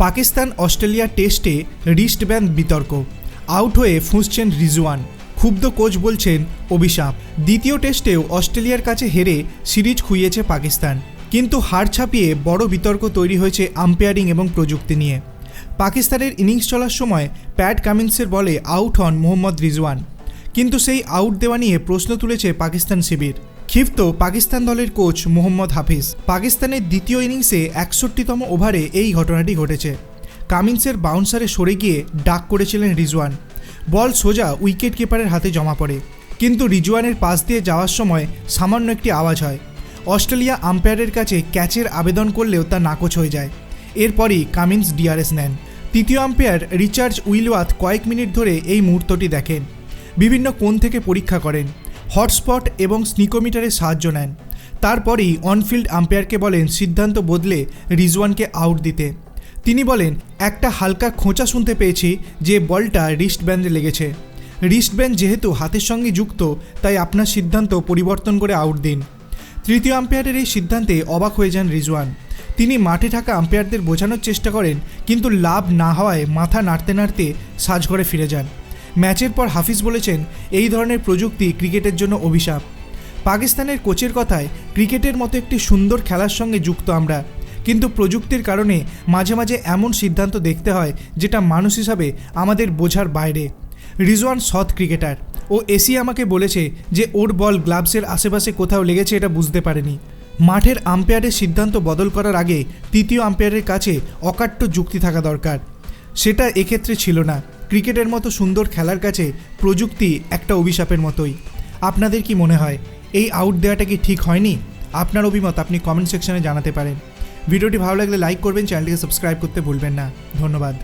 Pakistan Australia টেস্টে wrist band বিতর্ক। Out হয়ে ফুঁসছেন রিজওয়ান। ক্ষুব্ধ কোচ বলছেন অভিশাপ। দ্বিতীয় টেস্টেও অস্ট্রেলিয়ার কাছে হেরে সিরিজ খুইয়েছে পাকিস্তান। কিন্তু হার ছাপিয়ে বড় বিতর্ক তৈরি হয়েছে আম্পায়ারিং এবং প্রযুক্তি নিয়ে। পাকিস্তানের ইনিংস চলার সময় প্যাট কামিন্সের বলে আউট হন মোহাম্মদ রিজওয়ান। কিন্তু সেই আউট দেওয়া নিয়ে প্রশ্ন তুলেছে পাকিস্তান শিবির। ক্ষিপ্ত পাকিস্তান দলের কোচ মোহাম্মদ হাফিজ। পাকিস্তানের দ্বিতীয় ইনিংসে একষট্টিতম ওভারে এই ঘটনাটি ঘটেছে। কামিন্সের বাউন্সারে সরে গিয়ে ডাক করেছিলেন রিজওয়ান। বল সোজা উইকেট কিপারের হাতে জমা পড়ে। কিন্তু রিজওয়ানের পাশ দিয়ে যাওয়ার সময় সামান্য একটি আওয়াজ হয়। অস্ট্রেলিয়া আম্পায়ারের কাছে ক্যাচের আবেদন করলেও তা নাকচ হয়ে যায়। এরপরই কামিন্স ডিআরএস নেন। তৃতীয় আম্পায়ার রিচার্জ উইলওয়াত কয়েক মিনিট ধরে এই মুহূর্তটি দেখেন। বিভিন্ন কোণ থেকে পরীক্ষা করেন। হটস্পট এবং স্নিকোমিটারের সাহায্য নেন। তারপরেই অনফিল্ড আম্পায়ারকে বলেন সিদ্ধান্ত বদলে রিজওয়ানকে আউট দিতে। তিনি বলেন, একটা হালকা খোঁচা শুনতে পেয়েছি যে বলটা রিস্ট ব্যান্ডে লেগেছে। রিস্ট ব্যান্ড যেহেতু হাতের সঙ্গে যুক্ত, তাই আপনার সিদ্ধান্ত পরিবর্তন করে আউট দিন। তৃতীয় আম্পায়ারের এই সিদ্ধান্তে অবাক হয়ে যান রিজওয়ান। তিনি মাঠে থাকা আম্পায়ারদের বোঝানোর চেষ্টা করেন, কিন্তু লাভ না হওয়ায় মাথা নাড়তে নাড়তে সাজঘরে ফিরে যান। ম্যাচের পর হাফিজ বলেছেন, এই ধরনের প্রযুক্তি ক্রিকেটের জন্য অভিশাপ। পাকিস্তানের কোচের কথায়, ক্রিকেটের মতো একটি সুন্দর খেলার সঙ্গে যুক্ত আমরা। কিন্তু প্রযুক্তির কারণে মাঝে মাঝে এমন সিদ্ধান্ত দেখতে হয়, যেটা মানুষ হিসাবে আমাদের বোঝার বাইরে। রিজওয়ান সৎ ক্রিকেটার। ও এসি আমাকে বলেছে যে, ওর বল গ্লাভসের আশেপাশে কোথাও লেগেছে এটা বুঝতে পারেনি। মাঠের আম্পায়ারের সিদ্ধান্ত বদল করার আগে তৃতীয় আম্পায়ারের কাছে অকাট্য যুক্তি থাকা দরকার। সেটা এক্ষেত্রে ছিল না। ক্রিকেটের মতো সুন্দর খেলার কাছে প্রযুক্তি একটা অভিশাপের মতোই। আপনাদের কি মনে হয়, এই আউট দেওয়াটা কি ঠিক হয়নি? আপনার অভিমত আপনি কমেন্ট সেকশনে জানাতে পারেন। ভিডিওটি ভালো লাগলে লাইক করবেন চ্যানেলটিকে সাবস্ক্রাইব করতে ভুলবেন না। ধন্যবাদ।